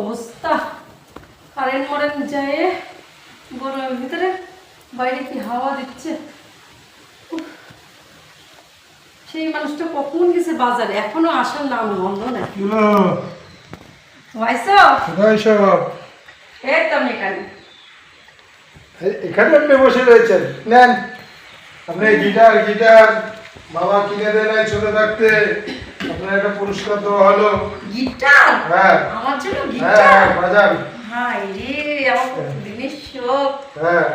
অবস্থা? কারেন্ট মরেন্ট যায় গরমের ভিতরে বাইরে কি হাওয়া দিচ্ছে? সেই মানুষটা কখন গেছে বাজারে? এখনও আসার নাম বন্ধ না কিলো ভাইস? এই তো আমি এখানে। এখানে আপনি বসে রয়েছেন। নেন। আপনি গিটার গিটার বাবা কিনে দেয় নাই ছোট থাকতে। আপনার একটা পুরস্কার দেওয়া হলো। গিটার? হ্যাঁ। আমার জন্য হ্যাঁ গিটার? বাজান। হাই রে আমার কতদিনের শোক হ্যাঁ।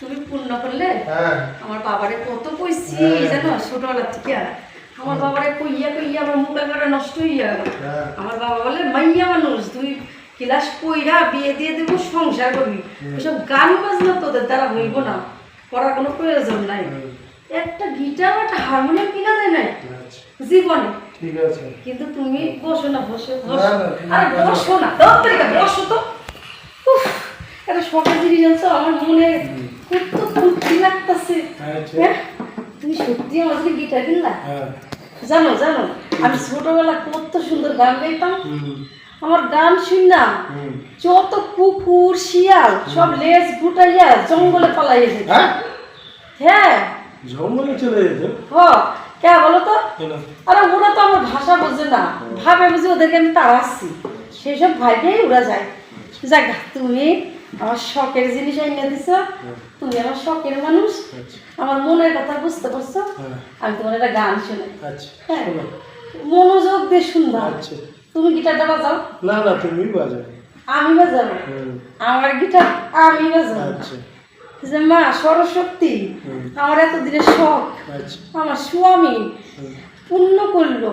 তুমি পূর্ণ করলে? হ্যাঁ। আমার বাবারে কত কইছি হ্যাঁ। জানো ছোটবেলা থেকে। আমার বাবারে কইয়া কইয়া আমার মুখ একবারে নষ্ট হইয়া হ্যাঁ। আমার বাবা বলে মাইয়া মানুষ তুই ক্লাস কইরা বিয়ে দিয়ে দেবো সংসার করবি। ওইসব গান বাজনা তোদের দ্বারা হইব না। করার কোনো প্রয়োজন নাই। একটা গিটার একটা হারমোনিয়াম কিনা দেয় নাই? আচ্ছা, জীবনে। ঠিক আছে। কিন্তু তুমি বসো না বসো বসো। আরে বসো। না বসো তো। উফ, জিনিস জানছো আমার মনে কত ফুর্তি লাগতেছে। আচ্ছা। হ্যাঁ? তুমি সত্যি আমার জন্য গিটার কিনলা? হ্যাঁ। জানো জানো আমি ছোটবেলা কত সুন্দর গান গাইতাম। আমার গান শুনলাম। যত কুকুর শিয়াল সব লেজ গুটাইয়া জঙ্গলে পালাইয়া যেত। হ্যাঁ হ্যাঁ। জঙ্গলে চলে যেত? হ কে বলো তো? আরে ওরা তো আমার ভাষা বোঝে না। ভাবে বুঝে ওদেরকে আমি তাড়াচ্ছি। ভাইবেই ওরা যায়। যাক তুমি আমার শখের জিনিস এনে দিছ। তুমি আমার শখের মানুষ। আচ্ছা। আমার মনের কথা বুঝতে পারছ। হ্যাঁ। আমি তোমার একটা গান শুনে। আচ্ছা হ্যাঁ। মনোযোগ দিয়ে শুনবা। আচ্ছা। তুমি গিটারটা বাজাও। না না তুমি বাজাও। আমি বাজাবো? আমার গিটার আমি বাজাবো। আচ্ছা। যে মা সরস্বতী। আমার এতদিনের শখ। আচ্ছা। আমার স্বামী পূর্ণ করল।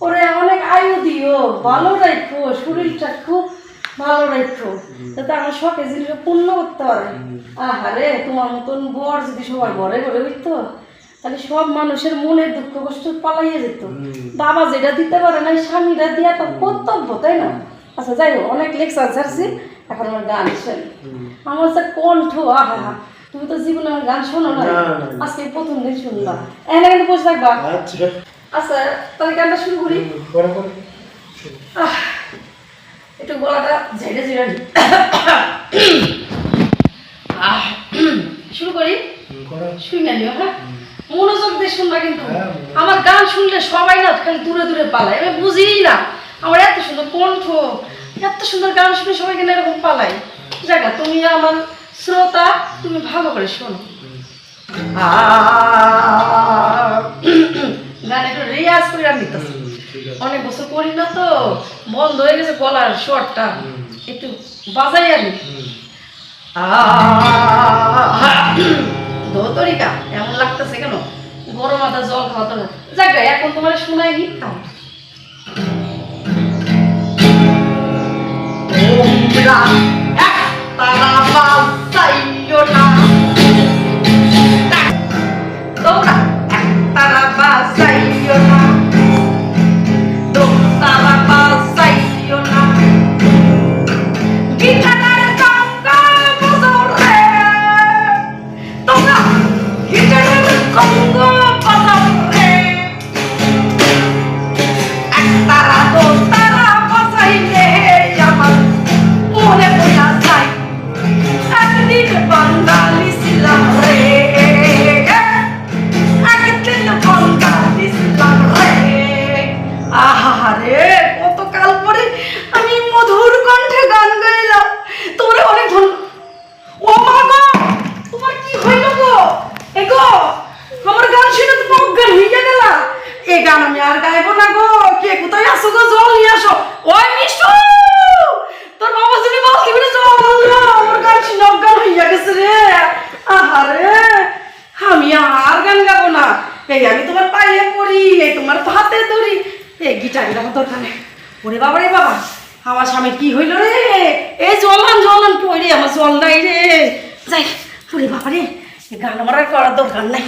ওরে অনেক আয়ু দিও ভালো রাখো শরীরটা খুব ভালো রাখো যাতে আমার শখের জিনিস পূর্ণ করতে পারে। আহারে তোমার মতন বর যদি সবার ঘরে ঘরে হইতো তাহলে সব মানুষের মনের দুঃখ কষ্ট পালাইয়া যেত। বাবা যেটা দিতে পারে না স্বামীরা দিয়া তো কর্তব্য তাই না? আচ্ছা যাই হোক অনেক লেকচার ছাড়ছি। এখন আমার গান শুনি। আমার যে কণ্ঠ আহা তুমি তো জীবনে আমার গান শোনো না। আজকে প্রথম দিন শুনলাম। এখানে কিন্তু বসে থাকবা। আচ্ছা। আচ্ছা তাহলে গানটা শুরু করি। একটু গলাটা ঝেড়ে ঝেড়ে শুরু করো। শুনে নিও হ্যাঁ? মনোযোগ দিয়ে শুনবা কিন্তু। হ্যাঁ, আমার গান শুনলে সবাই না খালি দূরে দূরে পালায়। আমি বুঝিই না। আমার এত সুন্দর কণ্ঠ এত সুন্দর গান শুনে সবাই কেন এরকম পালায়? জায়গা তুমি আমার শ্রোতা তুমি ভালো করে শোনো। গান একটু রেয়াজ করে আমি অনেক বছর করি না তো বন্ধ হয়ে গেছে গলার শর্টটা একটু বাজাই আমি হুম, ধোতরিকা এমন লাগতেছে কেন? গরম আদা জল খাওয়াতে হবে যাক এখন তোমার শোনাই গীত খাও। ba da এই আমি তোমার পায়ে পড়ি, এই তোমার হাতে ধরি। এই গিটার আমার দরকার ওরে বাবা রে বাবা, আমার স্বামী কি হইল রে? এই জলান জলান কই আমার জল নাই রে। যাই, ওরে বাবা রে গান আমার আর করার দরকার নাই।